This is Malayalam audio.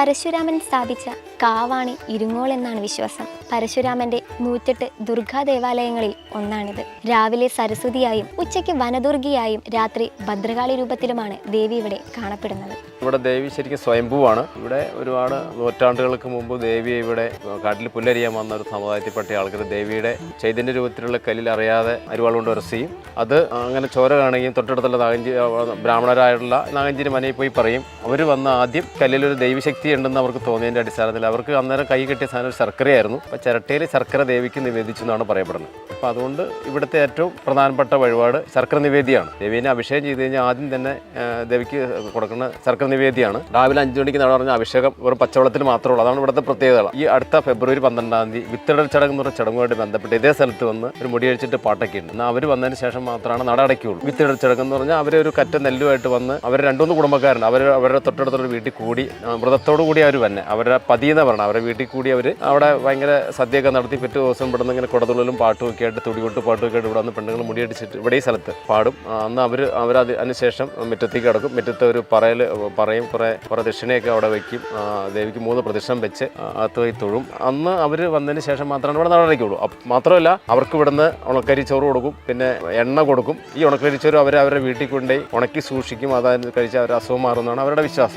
പരശുരാമൻ സ്ഥാപിച്ച കാവാണി ഇരുങ്ങോൾ എന്നാണ് വിശ്വാസം. പരശുരാമന്റെ നൂറ്റെട്ട് ദുർഗാ ദേവാലയങ്ങളിൽ ഒന്നാണിത്. രാവിലെ സരസ്വതിയായും ഉച്ചയ്ക്ക് വനദുർഗിയായും രാത്രി ഭദ്രകാളി രൂപത്തിലുമാണ് ദേവി ഇവിടെ കാണപ്പെടുന്നത്. ഇവിടെ ദേവി ശരിക്കും സ്വയംഭൂവാണ്. ഇവിടെ ഒരുപാട് നൂറ്റാണ്ടുകൾക്ക് മുമ്പ് ദേവിയെ ഇവിടെ കാട്ടിൽ പുല്ലരിയാൻ വന്ന ഒരു സമുദായത്തിൽപ്പെട്ട ആൾക്കാർ ദേവിയുടെ ചൈതന്യ രൂപത്തിലുള്ള കല്ലിൽ അറിയാതെ അരുവാൾ കൊണ്ട് ഉരസുകയും അത് അങ്ങനെ ചോര കാണുകയും തൊട്ടടുത്തുള്ള നാഗഞ്ചി ബ്രാഹ്മണരായുള്ള നാഗഞ്ചിരി മനയിൽ പോയി പറയും. അവർ വന്ന ആദ്യം കല്ലിലൊരു ദൈവശക്തി ഉണ്ടെന്ന് അവർക്ക് തോന്നിയതിന്റെ അടിസ്ഥാനത്തിൽ അവർക്ക് അന്നേരം കൈ കെട്ടിയ സാധനം ശർക്കരയായിരുന്നു. അപ്പോൾ ചിരട്ടയിൽ ശർക്കര ദേവിക്ക് നിവേദിച്ചു എന്നാണ് പറയപ്പെടുന്നത്. അപ്പോൾ അതുകൊണ്ട് ഇവിടുത്തെ ഏറ്റവും പ്രധാനപ്പെട്ട വഴിപാട് ശർക്കര നിവേദിയാണ് ദേവീനെ അഭിഷേകം ചെയ്ത് കഴിഞ്ഞാൽ ആദ്യം തന്നെ ദേവിക്ക് കൊടുക്കുന്ന ശർക്കര നിവേദിയാണ് രാവിലെ അഞ്ച് മണിക്ക് നട പറഞ്ഞ അഭിഷേകം വെറും പച്ചവെള്ളത്തിൽ മാത്രമേ ഉള്ളൂ. അതാണ് ഇവിടുത്തെ പ്രത്യേകത ഈ അടുത്ത ഫെബ്രുവരി പന്ത്രണ്ടാം തീയതി വിത്തിടൽ ചടങ്ങ് എന്ന് പറഞ്ഞ ചടങ്ങുമായിട്ട് ബന്ധപ്പെട്ട് ഇതേ സ്ഥലത്ത് വന്ന് ഒരു മുടിയഴിച്ചിട്ട് പാട്ടൊക്കെ ഉണ്ട്. എന്നാൽ അവർ വന്നതിന് ശേഷം മാത്രമാണ് നട അടയ്ക്കുള്ളൂ വിത്തിടൽ ചടങ്ങ് എന്ന് പറഞ്ഞാൽ അവർ ഒരു കറ്റ നെല്ലുമായിട്ട് വന്ന് അവർ രണ്ടുമൂന്ന് കുടുംബക്കാരുണ്ട്. അവർ അവരുടെ തൊട്ടടുത്തുള്ള വീട്ടിൽ കൂടി ആ, വ്രതത്തോടു കൂടി അവർ വന്നെ. അവരുടെ പതിയെന്ന് പറഞ്ഞാൽ അവരുടെ വീട്ടിൽ കൂടി അവർ അവിടെ ഭയങ്കര സദ്യയൊക്കെ നടത്തി പിറ്റേ ദിവസം ഇവിടെ നിന്ന് ഇങ്ങനെ പാട്ടും ഒക്കെ ആയിട്ട് തുടികൊട്ട് പാട്ടും ഒക്കെ ആയിട്ട് ഇവിടെ വന്ന് പെണ്ണുങ്ങൾ മുടിയടിച്ചിട്ട് ഇവിടെ ഈ സ്ഥലത്ത് പാടും. അന്ന് അവർ അത് അതിനുശേഷം മുറ്റത്തേക്ക് കിടക്കും. മുറ്റത്ത് ഒരു പറയൽ പറയും. കുറേ പ്രദക്ഷിണയൊക്കെ ദക്ഷിണയൊക്കെ അവിടെ വയ്ക്കും ദേവിക്ക് മൂന്ന് പ്രദക്ഷിണം വെച്ച് അകത്ത് പോയി തൊഴും. അന്ന് അവർ വന്നതിന് ശേഷം മാത്രമാണ് ഇവിടെ നടക്കുള്ളൂ മാത്രമല്ല അവർക്ക് ഇവിടുന്ന് ഉണക്കരി ചോറ് കൊടുക്കും. പിന്നെ എണ്ണ കൊടുക്കും. ഈ ഉണക്കരി ചോറ് അവർ അവരുടെ വീട്ടിൽ കൊണ്ടുപോയി ഉണക്കി സൂക്ഷിക്കും. അതായത് കഴിച്ച് അവർ അസുഖം മാറുന്നതാണ് അവരുടെ വിശ്വാസം.